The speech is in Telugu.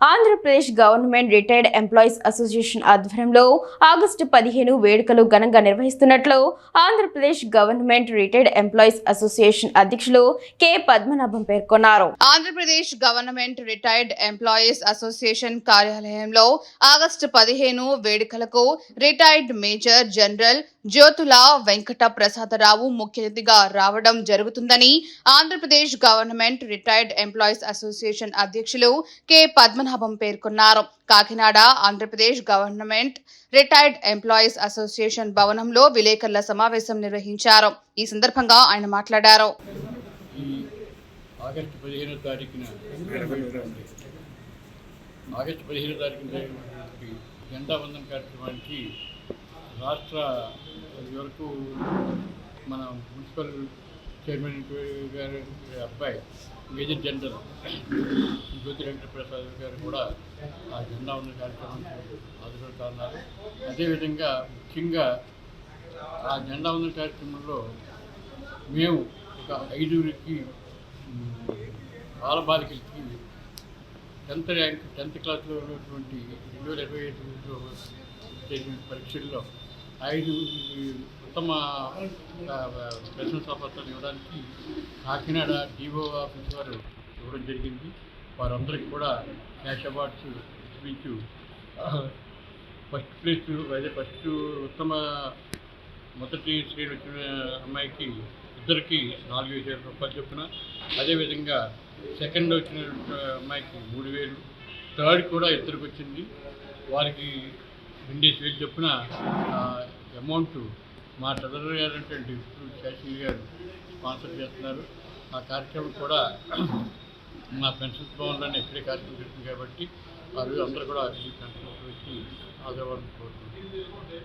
Andhra Pradesh government retired employees association ఆధ్వర్యంలో ఆగస్టు పదిహేను వేడుకలు ఘనంగా నిర్వహిస్తున్నట్లు Andhra Pradesh government retired employees association అధ్యక్షులు కె పద్మనాభం పేర్కొన్నారు. Andhra Pradesh government retired employees association కార్యాలయంలో ఆగస్టు పదిహేను వేడుకలకు retired major general Jyothula Venkata Prasada Rao ముఖ్య అతిథిగా రావడం జరుగుతుందని Andhra Pradesh government retired employees association అధ్యక్షులు కె పద్మనాభం పద్మనాభం పేర్కొన్నారు. Kakinada Andhra Pradesh government retired employees association భవనంలో విలేకరుల సమావేశం నిర్వహించారు. ఈ సందర్భంగా ఆయన మాట్లాడారు. ఆగస్టు పదిహేనో తారీఖున ఆగస్టు పదిహేనో తారీఖున జెండా వందన కార్యక్రమానికి రాష్ట్ర వరకు మన మున్సిపల్ చైర్మన్ గారు అబ్బాయి మేజర్ జనరల్ జ్యోతి వెంకట ప్రసాద్ గారు కూడా ఆ జెండా ఉన్న కార్యక్రమానికి హాజరవుతున్నారు అదేవిధంగా ముఖ్యంగా ఆ జెండా ఉన్న కార్యక్రమంలో మేము ఒక ఐదుగురికి బాలబాలికలకి టెన్త్ ర్యాంక్ టెన్త్ క్లాస్లో ఉన్నటువంటి రెండు వేల ఇరవై ఐదులో పరీక్షల్లో ఐదు ఉత్తమ బిజినెస్ ప్రశంసా ఇవ్వడానికి కాకినాడ డిఓ ఆఫీస్ వారు ఇవ్వడం జరిగింది. వారందరికీ కూడా క్యాష్ అవార్డ్స్ ఇప్పించు ఫస్ట్ ప్లేస్ అదే ఫస్ట్ ఉత్తమ మొదటి శ్రేణి వచ్చిన అమ్మాయికి ఇద్దరికి నాలుగు వేల రూపాయలు చొప్పున. అదేవిధంగా సెకండ్ వచ్చిన అమ్మాయికి మూడు వేలు. థర్డ్ కూడా ఇద్దరికి వచ్చింది. వారికి రెండేసి స్వీట్ చొప్పున అమౌంట్ మా ట్రెజరర్ గారు అంటే శాస్త్రి గారు స్పాన్సర్ చేస్తున్నారు. ఆ కార్యక్రమం కూడా మా పెన్షన్స్ భవన్లోనే ఇక్కడే కార్యక్రమం జరుగుతుంది కాబట్టి వారు అందరూ కూడా ఈ పెన్షన్ వచ్చి ఆదరవాలని కోరుతున్నాను